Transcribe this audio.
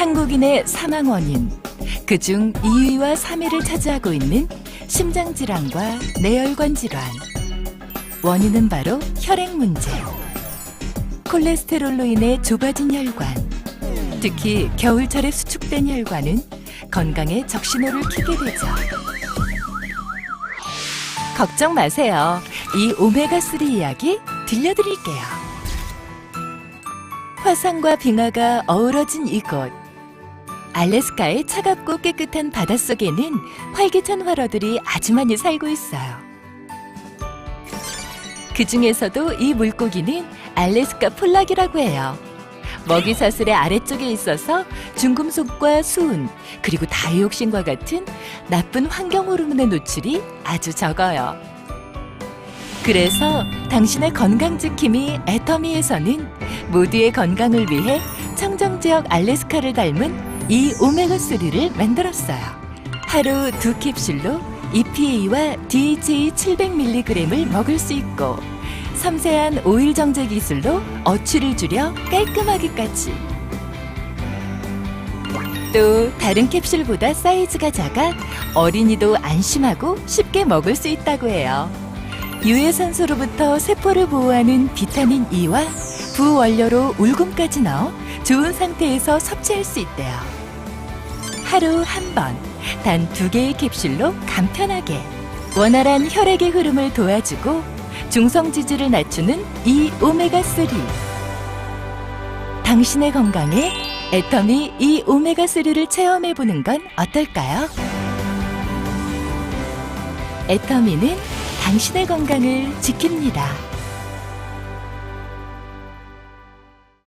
한국인의 사망 원인 그중 2위와 3위를 차지하고 있는 심장 질환과 뇌혈관 질환. 원인은 바로 혈액 문제. 콜레스테롤로 인해 좁아진 혈관. 특히 겨울철에 수축된 혈관은 건강에 적신호를 켜게 되죠. 걱정 마세요. 이 오메가3 이야기 들려드릴게요. 화산과 빙하가 어우러진 이곳. 알래스카의 차갑고 깨끗한 바닷속에는 활기찬 활어들이 아주 많이 살고 있어요. 그 중에서도 이 물고기는 알래스카 폴락이라고 해요. 먹이 사슬의 아래쪽에 있어서 중금속과 수은, 그리고 다이옥신과 같은 나쁜 환경 호르몬의 노출이 아주 적어요. 그래서 당신의 건강 지킴이 애터미에서는 모두의 건강을 위해 청정 지역 알래스카를 닮은 이 오메가3를 만들었어요. 하루 두 캡슐로 EPA와 DHA 700mg을 먹을 수 있고 섬세한 오일 정제 기술로 어취를 줄여 깔끔하기까지. 또 다른 캡슐보다 사이즈가 작아 어린이도 안심하고 쉽게 먹을 수 있다고 해요. 유해산소로부터 세포를 보호하는 비타민 E와 부원료로 울금까지 넣어 좋은 상태에서 섭취할 수 있대요. 하루 한 번, 단 두 개의 캡슐로 간편하게 원활한 혈액의 흐름을 도와주고 중성 지질을 낮추는 이 오메가3. 당신의 건강에 애터미 이 오메가3를 체험해 보는 건 어떨까요? 애터미는 당신의 건강을 지킵니다.